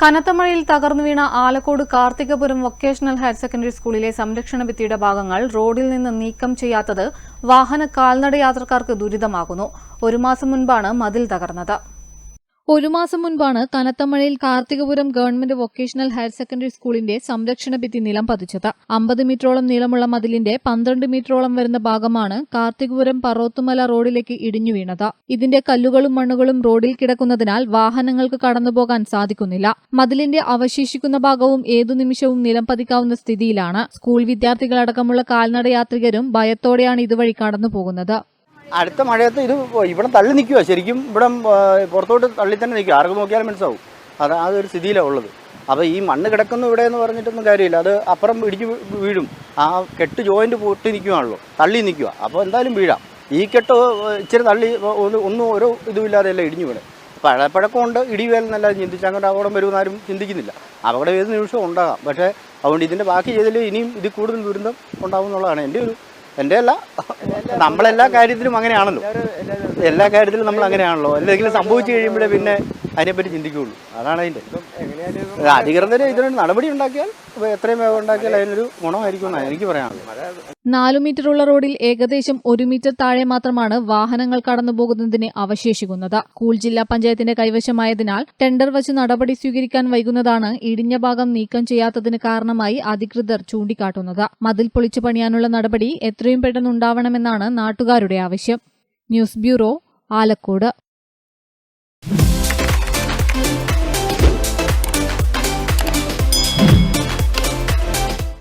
കനത്ത മഴയിൽ തകർന്നു വീണ Alakode Karthikapuram vocational higher secondary സ്കൂളിലെ സംരക്ഷണ ഭിത്തിയുടെ ഭാഗങ്ങൾ റോഡിൽ നിന്ന് നീക്കം ചെയ്യാത്തത് വാഹന കാൽനട യാത്രക്കാർക്ക് ദുരിതമാകുന്നു. ഒരു മാസം മുൻപാണ് മതിൽ തകർന്നത്. ഒരു മാസം മുൻപാണ് കനത്ത മഴയിൽ Karthikapuram government vocational higher secondary സ്കൂളിന്റെ സംരക്ഷണ ഭിത്തി നിലം പതിച്ചത്. അമ്പത് മീറ്ററോളം നീളമുള്ള മതിലിന്റെ പന്ത്രണ്ട് മീറ്ററോളം വരുന്ന ഭാഗമാണ് കാർത്തികപുരം പറോത്തുമല റോഡിലേക്ക് ഇടിഞ്ഞു വീണത്. ഇതിന്റെ കല്ലുകളും മണ്ണുകളും റോഡിൽ കിടക്കുന്നതിനാൽ വാഹനങ്ങൾക്ക് കടന്നുപോകാൻ സാധിക്കുന്നില്ല. മതിലിന്റെ അവശേഷിക്കുന്ന ഭാഗവും ഏതു നിമിഷവും നിലം പതിക്കാവുന്ന സ്ഥിതിയിലാണ്. സ്കൂൾ വിദ്യാർത്ഥികളടക്കമുള്ള കാൽനട യാത്രികരും ഭയത്തോടെയാണ് ഇതുവഴി കടന്നു പോകുന്നത് അടുത്ത മഴയത്ത് ഇത് ഇവിടെ തള്ളി നിൽക്കുക ശരിക്കും. ഇവിടെ പുറത്തോട്ട് തള്ളി തന്നെ നിൽക്കുക ആർക്ക് നോക്കിയാലും മനസ്സാവും അത് ഒരു സ്ഥിതിയിലാണ് ഉള്ളത്. അപ്പോൾ ഈ മണ്ണ് കിടക്കുന്നു ഇവിടെ എന്ന് പറഞ്ഞിട്ടൊന്നും കാര്യമില്ല. അത് അപ്പുറം ഇടിച്ച് വീഴും. ആ കെട്ട് ജോയിന്റ് പൊട്ടി നിൽക്കുകയാണല്ലോ തള്ളി നിൽക്കുക അപ്പോൾ എന്തായാലും വീഴാം. ഈ കെട്ട് ഇച്ചിരി തള്ളി ഒന്ന് ഒരു ഇതുമില്ലാതെയല്ല ഇടിഞ്ഞു വീണ് പഴപ്പഴക്കമുണ്ട് ഇടിവേലെന്നല്ല ചിന്തിച്ച് അങ്ങോട്ട് അപകടം വരുമെന്നാരും ചിന്തിക്കുന്നില്ല. അപകടം ഏത് നിമിഷവും ഉണ്ടാകാം. പക്ഷേ അതുകൊണ്ട് ഇതിന്റെ ബാക്കി ചെയ്തതിൽ ഇനിയും ഇത് കൂടുതൽ ദുരന്തം ഉണ്ടാവും എന്നുള്ളതാണ് എന്റെ ഒരു എന്റെ അല്ല. നമ്മളെല്ലാ കാര്യത്തിലും അങ്ങനെയാണല്ലോ. എല്ലാ കാര്യത്തിലും നമ്മൾ അങ്ങനെയാണല്ലോ. എന്തെങ്കിലും സംഭവിച്ചു കഴിയുമ്പോഴേ പിന്നെ അതിനെപ്പറ്റി ചിന്തിക്കുകയുള്ളൂ അതാണ് അതിന്റെ. അധികൃതർ ഇതിന് നടപടി ഉണ്ടാക്കിയാൽ എത്രയും വേഗം ഉണ്ടാക്കിയാൽ അതിനൊരു ഗുണമായിരിക്കും എന്നാണ് എനിക്ക് പറയാനുള്ളത്. നാലു മീറ്ററുള്ള റോഡിൽ ഏകദേശം ഒരു മീറ്റർ താഴെ മാത്രമാണ് വാഹനങ്ങൾ കടന്നുപോകുന്നതിന് അവശേഷിക്കുന്നത്. കൂൾ ജില്ലാ പഞ്ചായത്തിന്റെ കൈവശമായതിനാൽ ടെൻഡർ വച്ച് നടപടി സ്വീകരിക്കാൻ വൈകുന്നതാണ് ഇടിഞ്ഞ ഭാഗം നീക്കം ചെയ്യാത്തതിന് കാരണമായി അധികൃതർ ചൂണ്ടിക്കാട്ടുന്നത്. മതിൽ പൊളിച്ചു പണിയാനുള്ള നടപടി എത്രയും പെട്ടെന്നുണ്ടാവണമെന്നാണ് നാട്ടുകാരുടെ ആവശ്യം. News bureau Alakode.